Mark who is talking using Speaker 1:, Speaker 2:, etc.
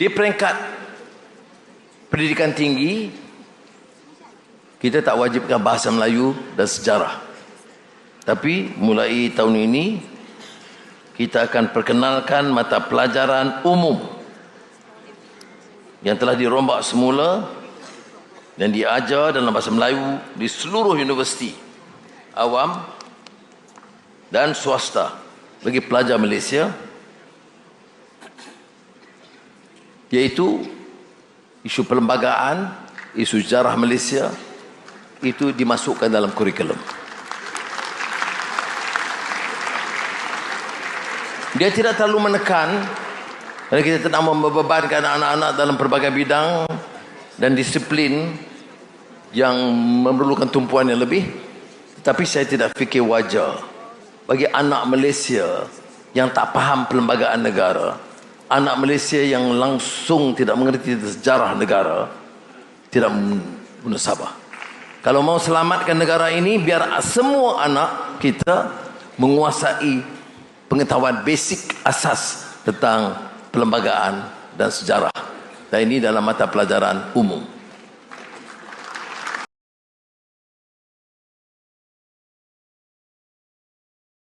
Speaker 1: Di peringkat pendidikan tinggi, kita tak wajibkan bahasa Melayu dan sejarah. Tapi mulai tahun ini, kita akan perkenalkan mata pelajaran umum yang telah dirombak semula dan diajar dalam bahasa Melayu di seluruh universiti awam dan swasta bagi pelajar Malaysia iaitu isu perlembagaan, isu sejarah Malaysia itu dimasukkan dalam kurikulum. Dia tidak terlalu menekan kerana kita tidak membebankan anak-anak dalam pelbagai bidang dan disiplin yang memerlukan tumpuan yang lebih. Tapi saya tidak fikir wajar bagi anak Malaysia yang tak faham perlembagaan negara, anak Malaysia yang langsung tidak mengerti sejarah negara, tidak munasabah. Kalau mau selamatkan negara ini, biar semua anak kita menguasai pengetahuan basic asas tentang perlembagaan dan sejarah. Dan ini dalam mata pelajaran umum.